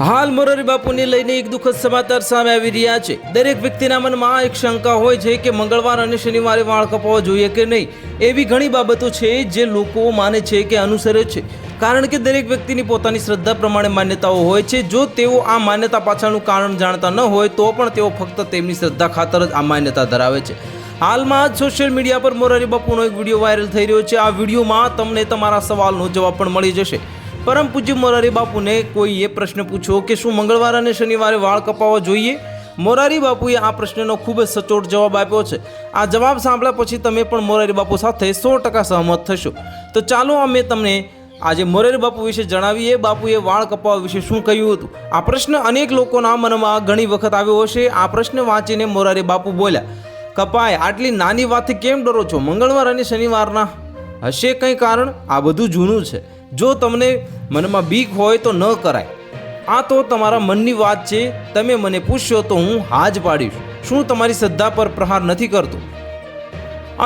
હાલ મોરારી બાપુને લઈને એક દુઃખદ સમાચાર સામે આવી રહ્યા છે. દરેક વ્યક્તિના મનમાં એક શંકા હોય છે કે મંગળવાર અને શનિવારે વાળ કપાવવા જોઈએ કે નહીં? એવી ઘણી બાબતો છે જે લોકો માને છે કે અનુસરે છે. કારણ કે દરેક વ્યક્તિની પોતાની શ્રદ્ધા પ્રમાણે માન્યતાઓ હોય છે. જો તેઓ આ માન્યતા પાછળનું કારણ જાણતા ન હોય, તો પણ તેઓ ફક્ત તેમની શ્રદ્ધા ખાતર જ આ માન્યતા ધરાવે છે. હાલમાં જ સોશિયલ મીડિયા પર મોરારી બાપુનો એક વીડિયો વાયરલ થઈ રહ્યો છે. આ વિડીયોમાં તમને તમારા સવાલનો જવાબ પણ મળી જશે. પરમ પૂજ્ય મોરારી બાપુને કોઈએ પ્રશ્ન પૂછ્યો કે શું મંગળવાર અને શનિવારે વાળ કપાવવા જોઈએ? મોરારી બાપુએ આ પ્રશ્નનો ખૂબ જ સચોટ જવાબ આપ્યો છે. આ જવાબ સાંભળ્યા પછી તમે પણ મોરારી બાપુ સાથે સો ટકા સહમત થશો. તો ચાલો અમે તમને આજે મોરારી બાપુ વિશે જણાવીએ. બાપુએ વાળ કપાવવા વિશે શું કહ્યું હતું? આ પ્રશ્ન અનેક લોકોના મનમાં ઘણી વખત આવ્યો હશે. આ પ્રશ્ન વાંચીને મોરારી બાપુ બોલ્યા, કપાય, આટલી નાની વાતથી કેમ ડરો છો? મંગળવાર અને શનિવારના હશે કંઈ કારણ? આ બધું જૂનું છે. જો તમને મનમાં બીક હોય તો ન કરાય. આ તો તમારા મનની વાત છે. તમે મને પૂછશો તો હું હા પાડીશ. શું તમારી શ્રદ્ધા પર પ્રહાર નથી કરતો?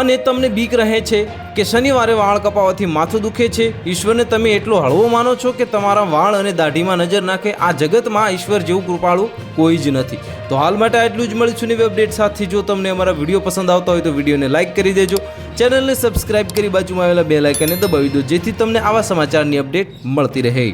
અને તમને બીક રહે છે કે શનિવારે વાળ કપાવવાથી માથું દુખે છે, ઈશ્વરને તમે એટલો હળવો માનો છો કે તમારા વાળ અને દાઢીમાં નજર નાખે, આ જગતમાં ઈશ્વર જેવું કૃપાળુ કોઈ જ નથી. તો હાલ માટે આટલું જ મળીશું નવી અપડેટ સાથે. જો તમને અમારા વીડિયો પસંદ આવતા હોય તો વિડીયોને લાઇક કરી દેજો, ચેનલને સબસ્ક્રાઇબ કરી બાજુમાં આવેલા બે લાઇકને દબાવી દો, જેથી તમને આવા સમાચારની અપડેટ મળતી રહે.